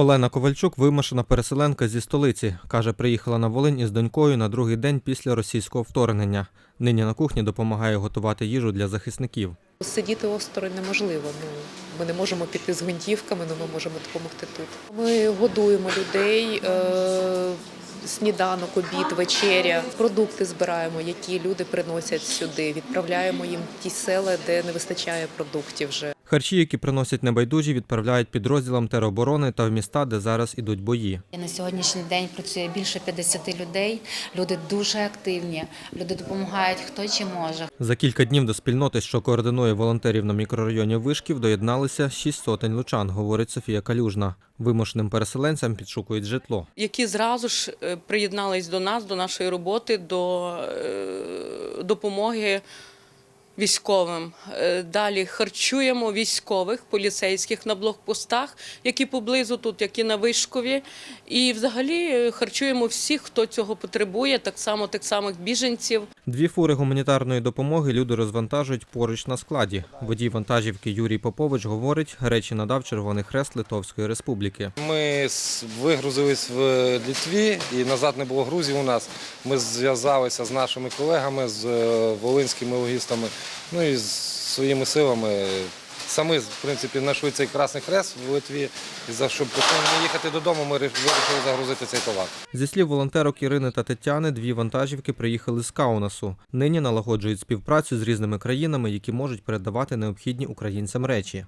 Олена Ковальчук вимушена переселенка зі столиці. Каже, приїхала на Волинь із донькою на другий день після російського вторгнення. Нині на кухні допомагає готувати їжу для захисників. Сидіти осторонь неможливо. Ну ми не можемо піти з гвинтівками, але ми можемо допомогти тут. Ми годуємо людей. Е- Сніданок, обід, вечеря, продукти збираємо, які люди приносять сюди. Відправляємо їм ті села, де не вистачає продуктів. Вже Харчі, які приносять небайдужі, відправляють підрозділам тероборони та в міста, де зараз ідуть бої. На сьогоднішній день працює більше 50 людей. Люди дуже активні. Люди допомагають хто чи може. За кілька днів до спільноти, що координує волонтерів на мікрорайоні Вишків, доєдналися шість сотень лучан, говорить Софія Калюжна. Вимушеним переселенцям підшукують житло. які зразу ж е, приєднались до нас, до нашої роботи, до е, допомоги військовим. Е, Далі харчуємо військових, поліцейських на блокпостах, які поблизу тут, які на Вишкові. І взагалі е, харчуємо всіх, хто цього потребує, так само тих самих біженців. Дві фури гуманітарної допомоги люди розвантажують поруч на складі. Водій вантажівки Юрій Попович говорить, речі надав Червоний Хрест Литовської Республіки. Ми вигрузились в Літві і назад не було грузів у нас. Ми зв'язалися з нашими колегами, з е, волинськими логістами, ну і своїми силами. Самі, в принципі, знайшли цей Красний Хрест в Литві. І за щоб не їхати додому, ми вирішили загрузити цей товар. Зі слів волонтерок Ірини та Тетяни, дві вантажівки приїхали з Каунасу. Нині налагоджують співпрацю з різними країнами, які можуть передавати необхідні українцям речі.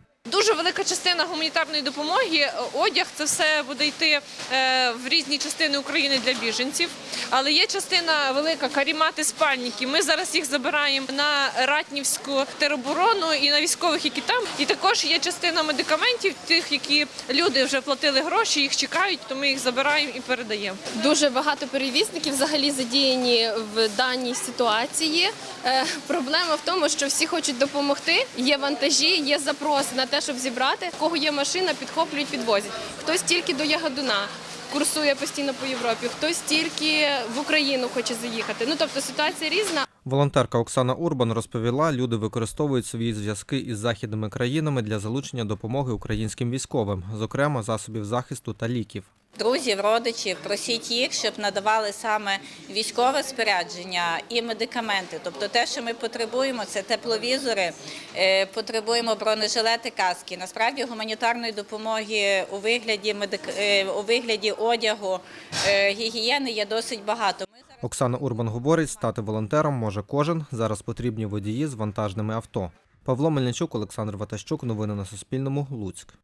Велика частина гуманітарної допомоги, е, одяг, це все буде йти е, в різні частини України для біженців. Але є частина велика карімати спальники. Ми зараз їх забираємо на ратнівську тероборону і на військових, які там. І також є частина медикаментів, тих, які люди вже платили гроші, їх чекають, то ми їх забираємо і передаємо. Дуже багато перевізників взагалі задіяні в даній ситуації. Е, проблема в тому, що всі хочуть допомогти. Є вантажі, є запрос на те, щоб зібрати. У Кого є машина, підхоплюють, підвозять. Хтось тільки до Ягодуна. Курсує постійно по Європі, хтось тільки в Україну хоче заїхати. Ну тобто ситуація різна. Волонтерка Оксана Урбан розповіла, люди використовують свої зв'язки із західними країнами для залучення допомоги українським військовим, зокрема засобів захисту та ліків. Друзів, родичів, просіть їх, щоб надавали саме військове спорядження і медикаменти. Тобто те, що ми потребуємо, це тепловізори, е, потребуємо бронежилети, каски. Насправді гуманітарної допомоги у вигляді медик... е, у вигляді одягу, е, гігієни є досить багато. Оксана Урбан говорить, стати волонтером може кожен. Зараз потрібні водії з вантажними авто. Павло Мельничук, Олександр Ватащук. Новини на Суспільному. Луцьк.